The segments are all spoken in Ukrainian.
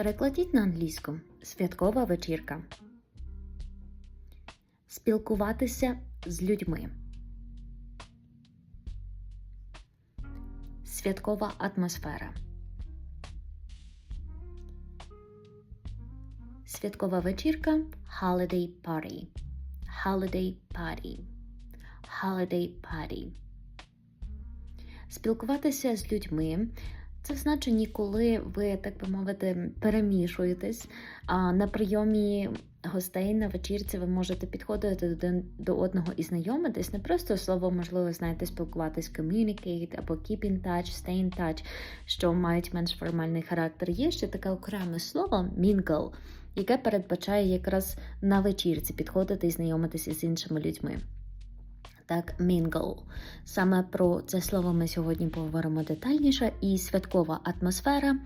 Перекладіть на англійську. Святкова вечірка. Спілкуватися з людьми. Святкова атмосфера. Святкова вечірка holiday party. Holiday party. Holiday party. Спілкуватися з людьми це в коли ви, так би мовити, перемішуєтесь. А на прийомі гостей на вечірці ви можете підходити до одного і знайомитись. Не просто слово, можливо, знаєте, спілкуватись, communicate або keep in touch, stay in touch, що мають менш формальний характер. Є ще таке окреме слово mingle, яке передбачає якраз на вечірці підходити і знайомитися з іншими людьми. Так, mingle. Саме про це слово ми сьогодні поговоримо детальніше. І святкова атмосфера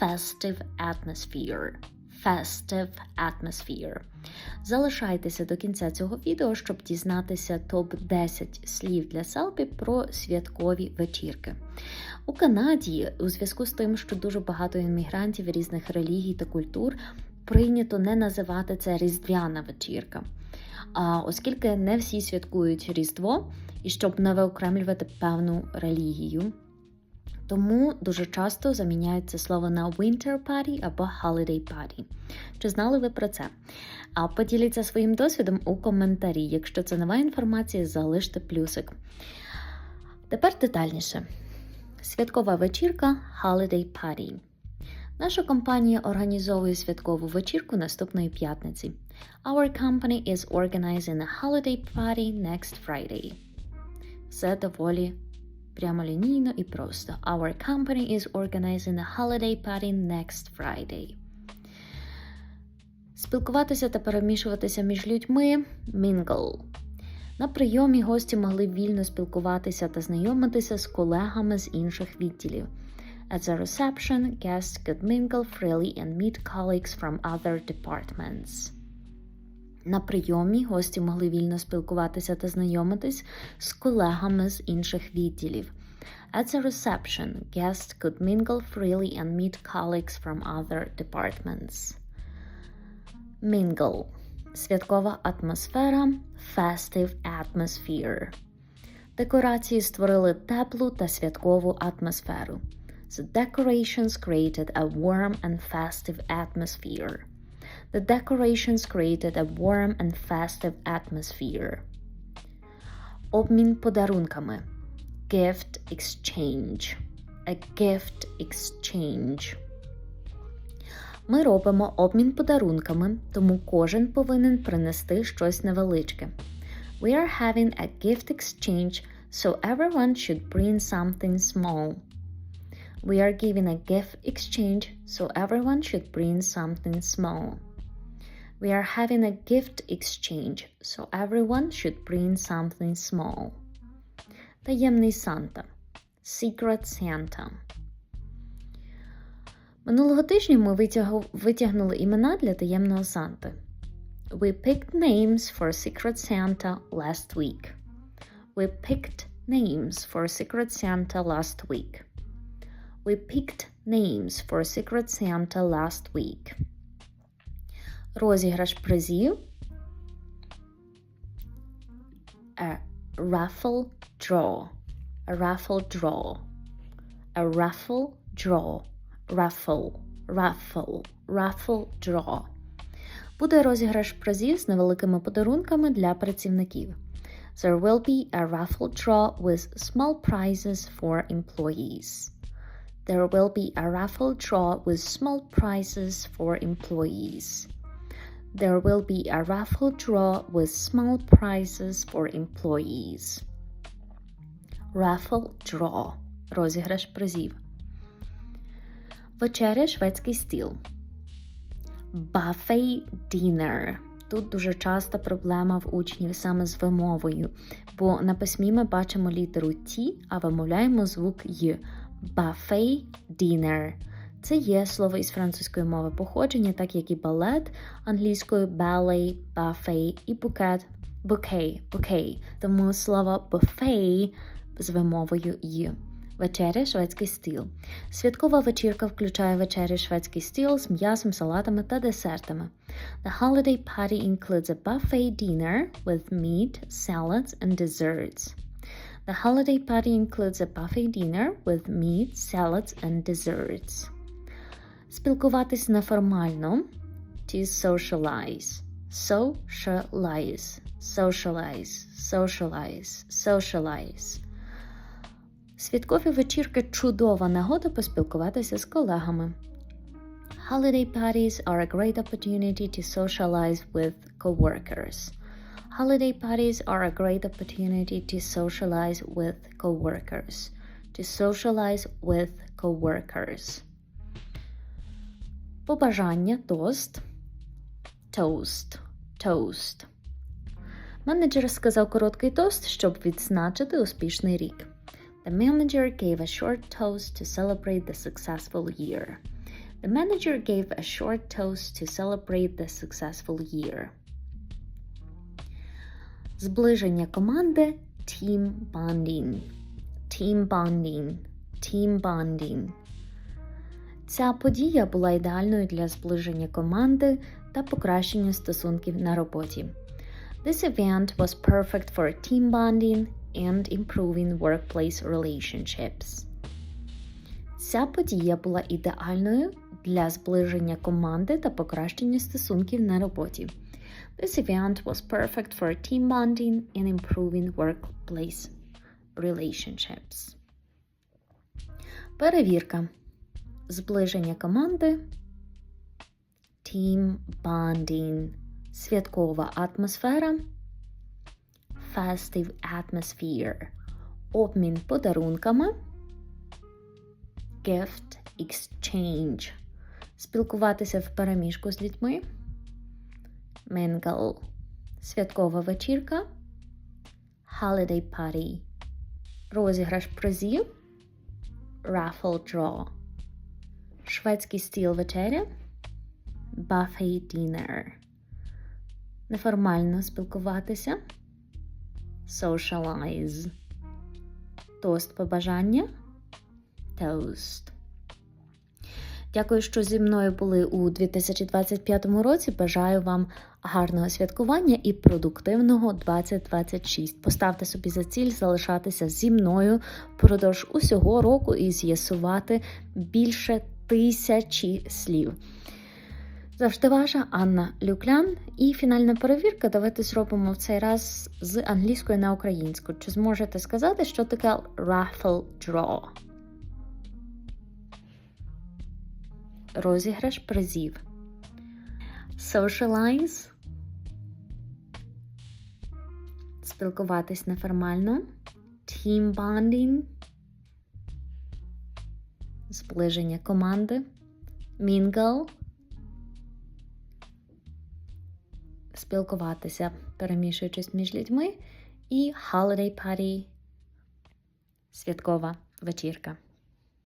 festive atmosphere. Festive atmosphere. Залишайтеся до кінця цього відео, щоб дізнатися топ-10 слів для селфі про святкові вечірки. У Канаді, у зв'язку з тим, що дуже багато іммігрантів різних релігій та культур, прийнято не називати це різдвяна вечірка. Оскільки не всі святкують Різдво, і щоб не виокремлювати певну релігію. Тому дуже часто заміняють це слово на winter party або holiday party. Чи знали ви про це? А поділіться своїм досвідом у коментарі. Якщо це нова інформація, залиште плюсик. Тепер детальніше. Святкова вечірка holiday party. Наша компанія організовує святкову вечірку наступної п'ятниці. Our company is organizing a holiday party next Friday. Все доволі прямолінійно і просто. Our company is organizing a holiday party next Friday. Спілкуватися та перемішуватися між людьми mingle. На прийомі гості могли вільно спілкуватися та знайомитися з колегами з інших відділів. At the reception, guests could mingle freely and meet colleagues from other departments. На прийомі гості могли вільно спілкуватися та знайомитись з колегами з інших відділів. At the reception, guests could mingle freely and meet colleagues from other departments. Mingle – святкова атмосфера, festive atmosphere. Декорації створили теплу та святкову атмосферу. The decorations created a warm and festive atmosphere. The decorations created a warm and festive atmosphere. Обмін подарунками. Gift exchange. A gift exchange. Ми робимо обмін подарунками, тому кожен повинен принести щось невеличке. We are having a gift exchange, so everyone should bring something small. We are giving a gift exchange, so everyone should bring something small. We are having a gift exchange, so everyone should bring something small. Таємний Санта. Secret Santa. Минулого тижня ми витягу- витягнули імена для таємного Санти. We picked names for Secret Santa last week. We picked names for Secret Santa last week. We picked names for Secret Santa last week. Розіграш призів. A raffle draw. A raffle draw. A raffle draw. Raffle. Raffle. Raffle draw. Буде розіграш призів з невеликими подарунками для працівників. There will be a raffle draw with small prizes for employees. There will be a raffle draw with small prizes for employees. There will be a raffle draw with small prizes for employees. Raffle draw. Розіграш призів. Вечеря шведський стіл. Buffet dinner. Тут дуже часта проблема в учнів саме з вимовою, бо на письмі ми бачимо літеру Т, а вимовляємо звук Й. Buffet dinner. Це є слово із французької мови походження, так як і балет англійською ballet, buffet і букет bouquet, bouquet. Тому слово buffet з вимовою «й». вечеря шведський стіл. Святкова вечірка включає вечерю шведський стіл з м'ясом, салатами та десертами. The holiday party includes a buffet dinner with meat, salads, and desserts. The holiday party includes a buffet dinner with meat, salads, and desserts. Спілкуватись неформально. To socialize. Socialize. Socialize. Socialize. Socialize. Святкові вечірки чудова нагода поспілкуватися з колегами. Holiday parties are a great opportunity to socialize with coworkers. Holiday parties are a great opportunity to socialize with coworkers. To socialize with coworkers. Побажання тост. Toast. Toast. Менеджер сказав короткий тост, щоб відзначити успішний рік. The manager gave a short toast to celebrate the successful year. The manager gave a short toast to celebrate the successful year. Зближення команди team bonding. Team bonding. Team bonding. Ця подія була ідеальною для зближення команди та покращення стосунків на роботі. This event was perfect for team bonding and improving workplace relationships. Ця подія була ідеальною для зближення команди та покращення стосунків на роботі. This event was perfect for team bonding and improving workplace relationships. Перевірка. Зближення команди. Team bonding. Святкова атмосфера. Festive atmosphere. Обмін подарунками. Gift exchange. Спілкуватися в переміжку з дітьми. Mingle. Святкова вечірка. Holiday party. Розіграш призів. Raffle draw. Шведський стіл вечеря. Buffet dinner. Неформально спілкуватися. Socialize. Тост побажання. Toast. Дякую, що зі мною були у 2025 році. Бажаю вам гарного святкування і продуктивного 2026. Поставте собі за ціль залишатися зі мною впродовж усього року і з'ясувати більше тисячі слів. Завжди ваша Анна Люклян. І фінальна перевірка. Давайте зробимо в цей раз з англійської на українську. Чи зможете сказати, що таке raffle draw? Розіграш призів. Socialize. Спілкуватись неформально. Team bonding. Зближення команди. Mingle. Спілкуватися, перемішуючись між людьми. І holiday party. Святкова вечірка.